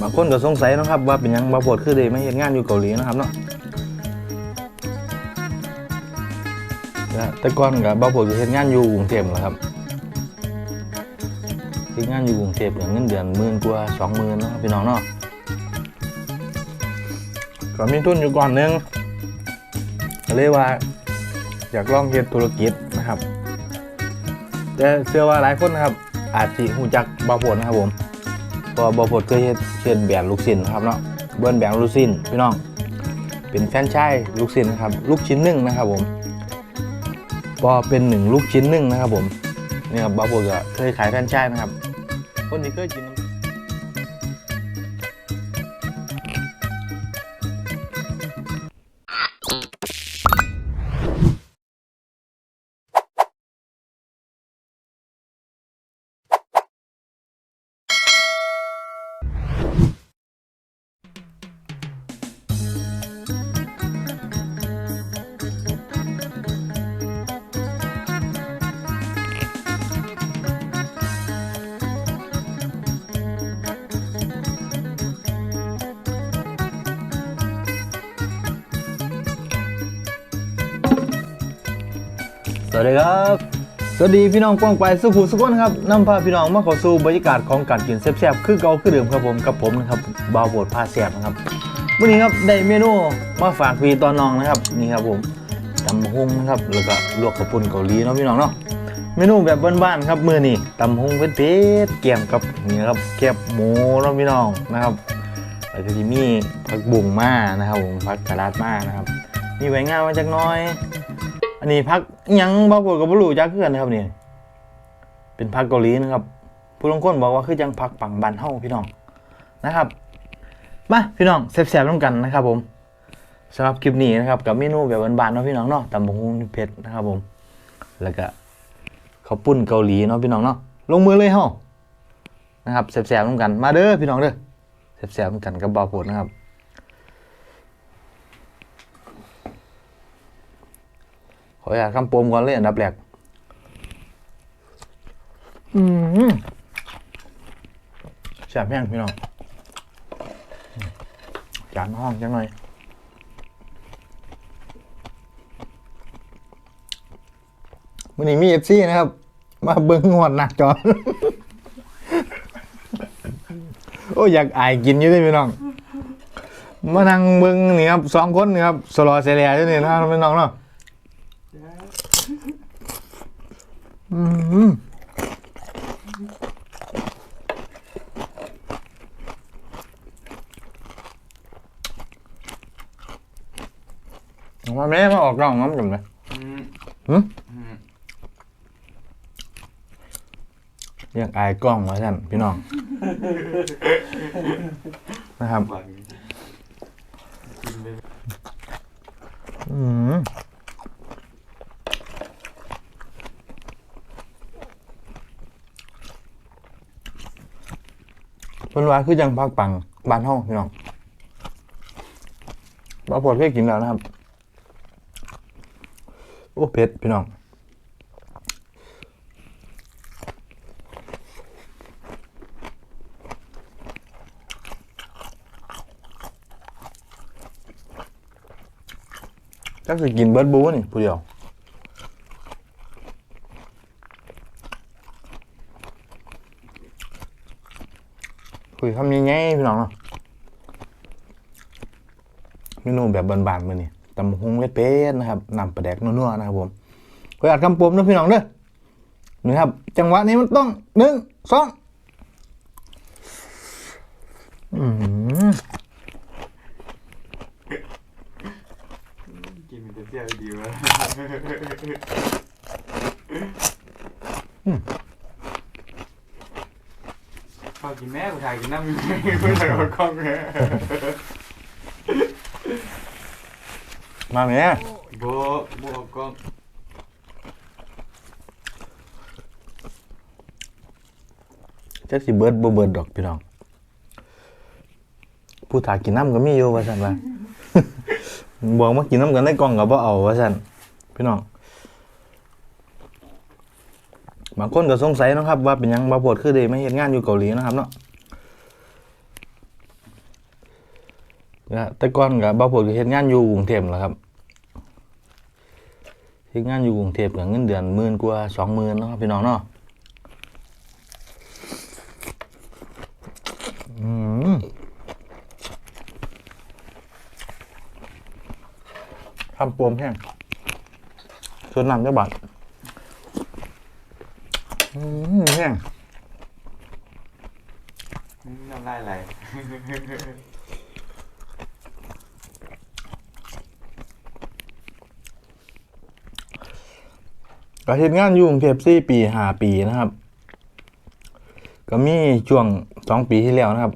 บางคนก็สงสัยนะครับ ว่าเป็นยังบาโพดคือได้มาเฮ็ดงานอยู่เกาหลีนะครับเนาะแต่ก่อนกับบาโพดเฮ็ดงานอยู่กรุงเทพแหละครับเฮ็ดงานอยู่กรุงเทพก็เงินเดือนหมื่นกว่าสองหมื่นเนาะครับพี่น้องเนาะก็มีทุนอยู่ก่อนหนึงก็เลยว่าอยากลองเฮ็ดธุรกิจนะครับแต่เชื่อว่าหลายคนนะครับ อาจจะหูจักบาโพดนะครับผม พอบอพดเคยเฮ็ดเฮ็ดแบรนด์ลูกชิ้นครับเนาะเบิ้นแบรนด์ลูกชิ้นพี่น้อง เป็นแฟรนไชส์ลูกชิ้นครับ ลูกชิ้นหนึ่งนะครับผมพอเป็นหนึ่งลูกชิ้นหนึ่งนะครับผมนี่ครับบอพดก็เคยขายแฟรนไชส์นะครับ คนที่เคยกินน้ำ วัสดีครับ สวัสดีพี่น้องกว้างไปสุขุสุขคนครับนำพาพี่น้องมาเข้าสู่บรรยากาศของการกินแซ่บๆคือเก่าคือเดิมครับผมกับผมนะครับบาวโบดพาแซ่บนะครับวันนี้ครับได้เมนูมาฝากพี่ตอนน้องนะครับนี่ครับผมตำบักหุ่งนะครับแล้วก็ลวกกระปุนเกาหลีเนาะพี่น้องเนาะเมนูแบบบ้านๆครับมือนี้ตำบักหุ่งเผ็ดเกี่ยมกับนี่ครับแคบหมูเนาะพี่น้องนะครับแล้วก็จะมีผักบุ้งมานะครับผมผักกระดาษมานะครับมีใบงามาจากน้อย อันนี้พักยังบางคนก็บ่รู้จักคือกันนะครับนี่เป็นพักเกาหลีนะครับ ผู้ลงคนบอกว่าคือจังพักปังบันเฮาพี่น้องนะครับมาพี่น้องแซ่บๆร่วมกันนะครับ ผมสำหรับคลิปนี้นะครับกับเมนูแบบบานๆเนาะพี่น้องเนาะตำบักหุ่งเผ็ดนะครับ ผม แล้วก็ข้าวปุ้นเกาหลีเนาะพี่น้องเนาะลงมือเลยเฮานะครับแซ่บๆร่วมกันมาเด้อพี่น้องเด้อแซ่บๆร่วมกันกับบ่าวโพดนะครับ ขออยากคำปมก่อนเลยอันดับแรกอืมแซ่บแห้งพี่น้องจานห้องจังหน่อยวันนี้มีเอฟซีนะครับ มาเบิ้งหอดหนักจอโอ้ยอยากอายกินอยู่ด้วยพี่น้อง มานั่งเบิ้งนี่ครับสองคนนี่ครับสลอเซเลียอยู่นี่นะครับพี่น้องเนาะ อืมมาแม่มาออกกล้องน้ำจุ่มเลยอืมหึอืมเรียกอายกล้องมาท่านพี่น้อง นะครับหวานกินไปอืม พิ่นว่าคือจังพักปังบ้านห้องพี่น้องบ่ปวดเพื่อกินแล้วนะครับ โอ้เผ็ดพี่น้องจักสิกินเบิร์ดบูนี่ผู้เดียว คุยคำนี้ไงพี่น้องเนาะเมนูแบบบานๆมือนี่ตำบักหุงเล็ดเป็ดนะครับนำปลาแดกนัวๆนะครับผมคุยอัดคำปมนะพี่น้องเด้อนี่ครับ จังหวะนี้มันต้องหนึ่งสองอืมกินมันจะเสี้ยวดีวะพอ กินแม่กูถ่ายกินน้ำอยู่ไม่ถ่ายเอากล้องแม่มาแม่โบโบเอากล้องจักสิเบิร์ดบ่เบิร์ดดอกพี่น้อง ผู้ถ่ายกินน้ำก็มีอยู่ว่าซั่นว่า บอกมากินน้ำกันในกล่องก็บ่เอาว่าซั่นพี่น้อง บางคนก็สงสัยนะครับ ว่าเป็นยังบาโพดคือได้มาเฮ็ดงานอยู่เกาหลีนะครับเนาะนะแต่ก่อนกับบ่าวผลก็เฮ็ดงานอยู่กรุงเทพแหล้วครับเฮ็ดงานอยู่กรุงเทพก็เงินเดือนหมื่นกว่าสองหมื่นนะครับพี่น้องเนาะอืมทำปวมแห้งส่วนน้ำจะบาด อืมแห้งน้ำลายไหลก็เฮ็ดงานอยู่กรุงเทพ4ปี5ปีนะครับ ก็มีช่วงสองปีที่แล้วนะครับ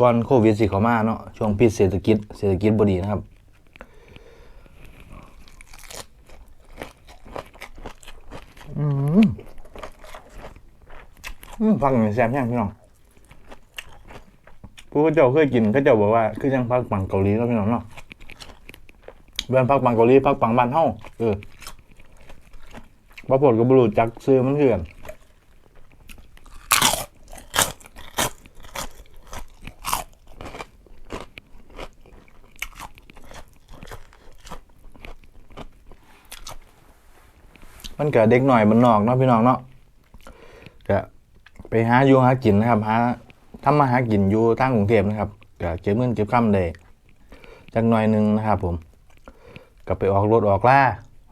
ก่อนโควิดสิเข้ามาเนาะช่วงพิษเศรษฐกิจเศรษฐกิจบ่ดีนะครับ อืมอืม ฟังหน่อยแซ่บยังพี่น้องผู้เจ้าเคยกินเขาเจ้าบอกว่าคือยังพักปังเกาหลีเนาะพี่น้องเนาะเบิ่นพักปังเกาหลีพักปังบ้านเฮาเออบ่ปลดก็บรูจักซื้อมันคือนมันก็เด็กหน่อยมันนอกเนาะพี่น้องเนาะ หาอยู่หากินนะครับหาทำมาหากินอยู่ทางกรุงเทพนะครับก็เก็บเงินเก็บคำได้จักหน่อยหนึ่งนะครับผมก็ไปออกรถออกล่า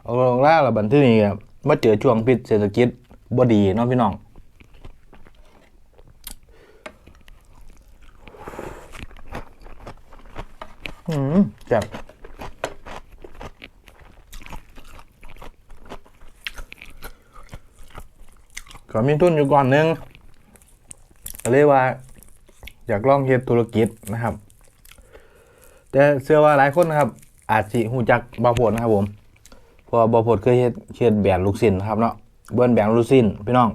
ออกรถออกล่าแล้วบันที่นี่ครับมาเจอช่วงพิษเศรษฐกิจบ่ดีเนาะพี่น้องอืมแซ่บก็มีทุนอยู่ก่อนหนึง เลยว่า อยากลองเฮ็ดธุรกิจนะครับ แต่เชื่อว่าหลายคนนะครับ อาจสิหูจักบาโพดนะครับผมเพราะว่าบาโพดเคยเฮ็ดเฮ็ดแบรนด์ลูกชิ้นนะครับเนาะเบิ้นแบรนด์ลูกชิ้นพี่น้อง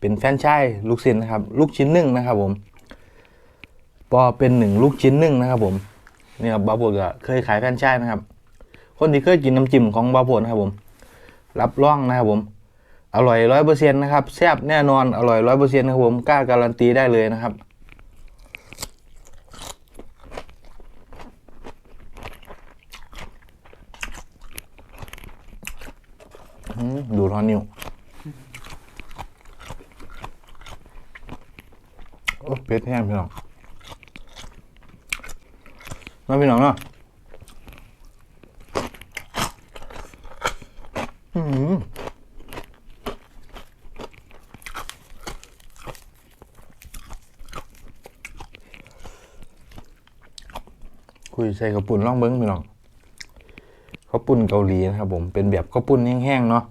เป็นแฟรนไชส์ลูกชิ้นนะครับ ลูกชิ้นหนึ่งนะครับ ผมพอเป็นหนึ่งลูกชิ้นหนึ่งนะครับ ผมเนี่ยครับบาโพดก็เคยขายแฟรนไชส์นะครับ คนที่เคยกินน้ำจิ้มของบาโพดนะครับผม รับรองนะครับผม อร่อยร้อยเปอร์เซ็นต์นะครับแซ่บแน่นอนอร่อยร้อยเปอร์เซ็นต์นะครับผมกล้าการันตีได้เลยนะครับอืมดูทอนนิ้วโอ้เป็ดแห้งพี่น้องมาพี่น้องเนาะอืมคุย ใส่กระปุ่นล่องเบิ้งพี่น้องข้าวปุ้นเกาหลีนะครับผมเป็นแบบข้าวปุ้นแห้งๆเนาะ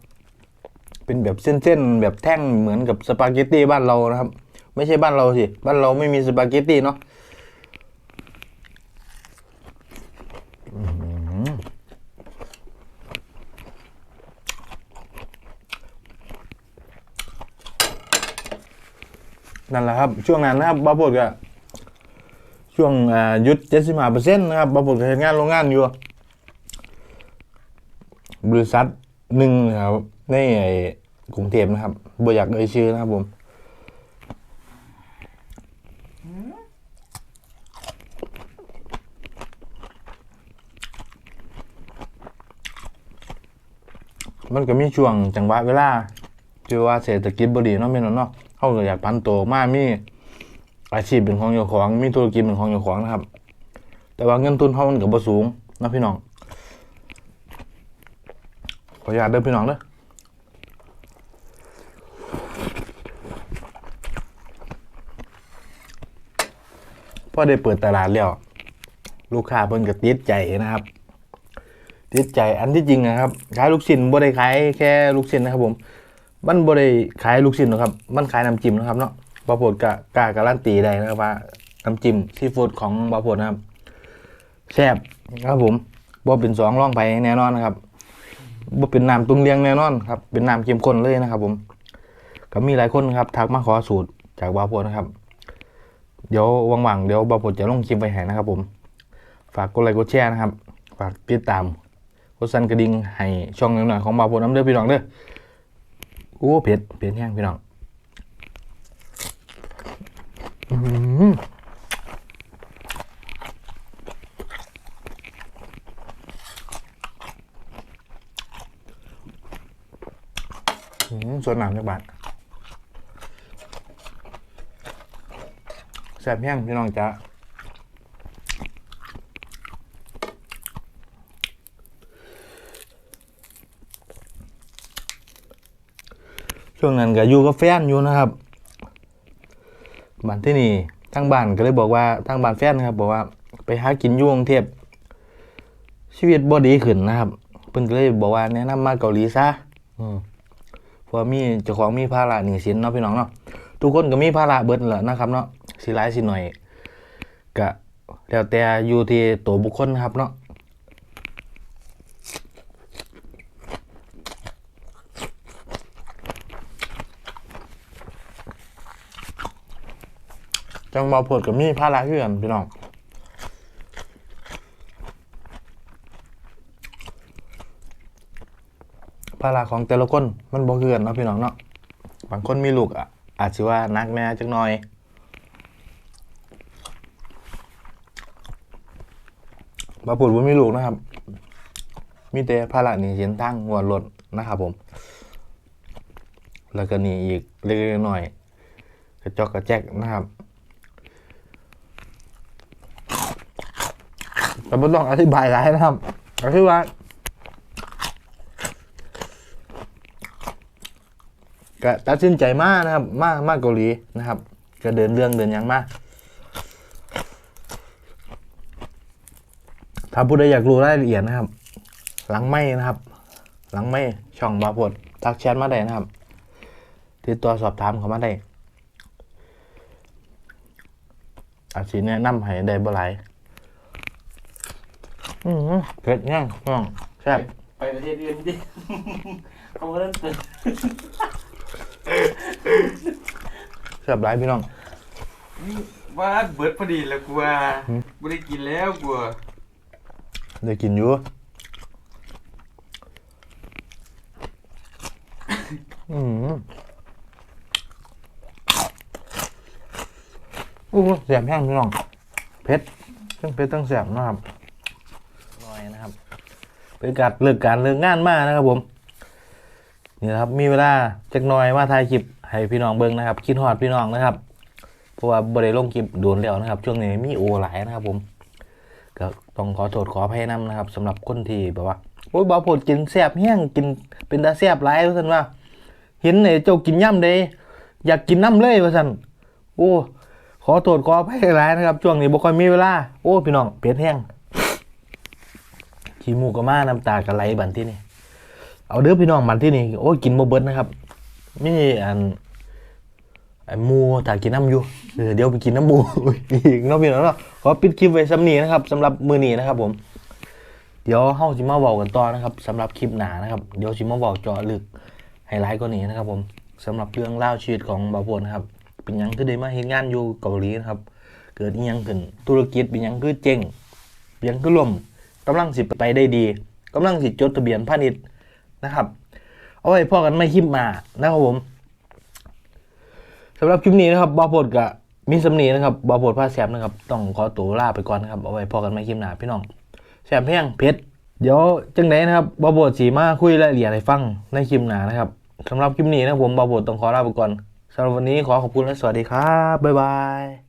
เป็นแบบเส้นๆแบบแท่งเหมือนกับสปาเกตตี้บ้านเรานะครับ ไม่ใช่บ้านเราสิบ้านเราไม่มีสปาเกตตี้เนาะนั่นแหละครับ ช่วงนั้นนะครับบ้าบดก็ ช่วงหยุดเจ็ดสิบห้าเปอร์เซ็นต์นะครับบาบดก็ทงานโรงงานอยู่ บริษัทหนึ่งนะครับในไอ้กรุงเทพนะครับบ่อยากเอ่ยชื่อนะครับผมมันก็มีช่วงจังหวะเวลาที่ว่าเศรษฐกิจบ่ดีเนาะแม่นบ่เนาะเขาก็อยากพันโตมามี อาชีพเป็นของเจ้าของมีธุรกิจเป็นของเจ้าของนะครับ แต่ว่าเงินทุนเขามันก็บ่สูงนะพี่น้องขออนุญาตเดินพี่น้องเด้อพอได้เปิดตลาดแล้ว ลูกค้าเพิ่นก็ติดใจนะครับ ติดใจอันที่จริงนะครับขายลูกชิ้นบ่ได้ขายแค่ลูกชิ้นนะครับผม มันบ่ได้ขายลูกชิ้นหรอกครับ มันขายน้ำจิ้มนะครับเนาะ บาโพดกะกล้าการันตีได้นะครับว่าน้ำจิ้มซีฟู้ดของบาโพดนะครับแซ่บครับผมบ่เป็นสองร่องไปแน่นอนนะครับบ่เป็นน้ำตุงเลียงแน่นอนครับเป็นน้ำเข้มข้นเลยนะครับ ผมก็มีหลายคนครับทักมาขอสูตรจากบาโพดนะครับ เดี๋ยวว่างๆเดี๋ยวบาโพดจะลงคลิปไปให้นะครับ ผม ฝากกดไลค์กดแชร์นะครับ ฝากติดตามกดสั่นกระดิ่งให้ช่องหน่อยๆของบาโพดน้ำเด้อพี่น้องเด้อโอ้เผ็ดเผ็ดแห้งพี่น้อง ส่วนหนามจักบาทแซ่บแห้งพี่น้องจ้าช่วงนั้นก็อยู่กับแฟนอยู่นะครับบันที่นี่ ทางบ้านก็เลยบอกว่าทางบ้านแฟนครับ บอกว่าไปหากินยุ่งเทพชีวิตบ่ดีขึ้นนะครับเพิ่นก็เลยบอกว่าแนะนำมาเกาหลีซะอืมเพราะว่ามีเจ้าของมีภาระหนี้สินเนาะพี่น้องเนาะทุกคนก็มีภาระเบิดแหละนะครับ เนาะสิหลายสิหน่อยก็แล้วแต่อยู่ที่ตัวบุคคลนะครับเนาะ จังบอผดกับมีภาระเพื่อนพี่น้องภาระของแต่ละคนมันบ่คือกันเนาะพี่น้องเนาะบางคนมีลูกอะอาจจะว่านักแน่จักหน่อยบาปุดว่ามีลูกนะครับ มีแต่ภาระหนี้สินตั้งหัวรถนะครับผม แล้วก็หนี่อีกเล็กๆน้อยกระจอกกระแจกนะครับ แต่ไม่ต้องอธิบายอะไรนะครับก็คือว่าก็ตัดสินใจมากนะครับ มากมากเกาหลีนะครับ ก็เดินเรื่องเดินยังมาก ถ้าผู้ใดอยากรู้รายละเอียดนะครับ หลังไม่นะครับ หลังไม่ช่องบาพดทักแชทมาได้นะครับ ติดต่อสอบถามเขามาได้อาจสิแนะนำให้ได้บ่หลาย อืมเผ็ดย่างน้องแซ่บไปประเทศอื่นดิเขาก็เริ่มตื่นแซ่บหลายพี่น้องว่าเบิดพอดีแล้วกูว่าหืมไม่ได้กินแล้วกูว่าได้กินอยู่อืมอู้แสบแห้งพี่น้องเผ็ดทั้งเผ็ดทั้งแสบนะครับน้อยนะครับ เป็นการเลิกการเลิกงานมากนะครับผมนี่นะครับมีเวลาจักหน่อยมาถ่ายคลิปให้พี่น้องเบิ่งนะครับ คิดฮอดพี่น้องนะครับเพราะว่าบริลงคลิปโดนแล้วนะครับ ช่วงนี้มีโอหลายนะครับ ผมก็ต้องขอโทษขออภัยนํนะครับสำหรับคนที่แบบว่าโอ้ยบ่าวโพดกินแซ่บแห้งกินเป็นตาแซ่บหลายว่าซั่นว่า เห็นไอ้เจ้ากินย่ำเด้อยากกินน้ำเลยว่าซั่นโอ้ขอโทษขออภัยหลายนะครับ ช่วงนี้บ่ค่อยมีเวลาโอ้พี่น้องเผ็ดแห้ง ขี้มูกก็มาน้ำตาก็ไหลบันที่นี่เอาเด้อพี่น้องบันที่นี่โอ้กินบ่เบิดนะครับมีอันไอ้มูถ้ากินน้ำอยู่เดี๋ยวไปกินน้ำหมูอีกเนาะพี่น้องเนาะขอปิดคลิปไว้สำนีนะครับสำหรับมือนี้นะครับ ผม เดี๋ยวเฮาสิมาเว้ากันต่อนะครับสำหรับคลิปหน้านะครับเดี๋ยวสิมาเว้าเจาะลึกไฮไลท์กว่านี้นะครับ ผมสำหรับเรื่องเล่าชีวิตของบาวโพดนะครับเป็นหยังคือได้มาเฮ็ดงานอยู่เกาหลีนะครับ เกิดอีหยังขึ้นธุรกิจเป็นหยังคือเจ๊งเป็นหยังคือล่ม กำลังสิไปได้ดีกำลังสิจดทะเบียนพาณิชย์นะครับ เอาไว้พอกันไม่คลิปมานะครับผมสำหรับคลิปนี้นะครับบาวโพดกับมีสำนีนะครับบาโพดผ้าแซมนะครับ ต้องขอตัวลาไปก่อนนะครับ เอาไว้พอกันไม่คลิปหนาพี่น้องแซมเพียงเพชรเดี๋ยวจังไหนนะครับบาโพดสีมาคุยรายละเอียดให้ฟังในคลิปหนานะครับสำหรับคลิปนี้นะครับผมบาโพดต้องขอลาไปก่อนสำหรับวันนี้ขอขอบคุณและสวัสดีครับบ๊ายบาย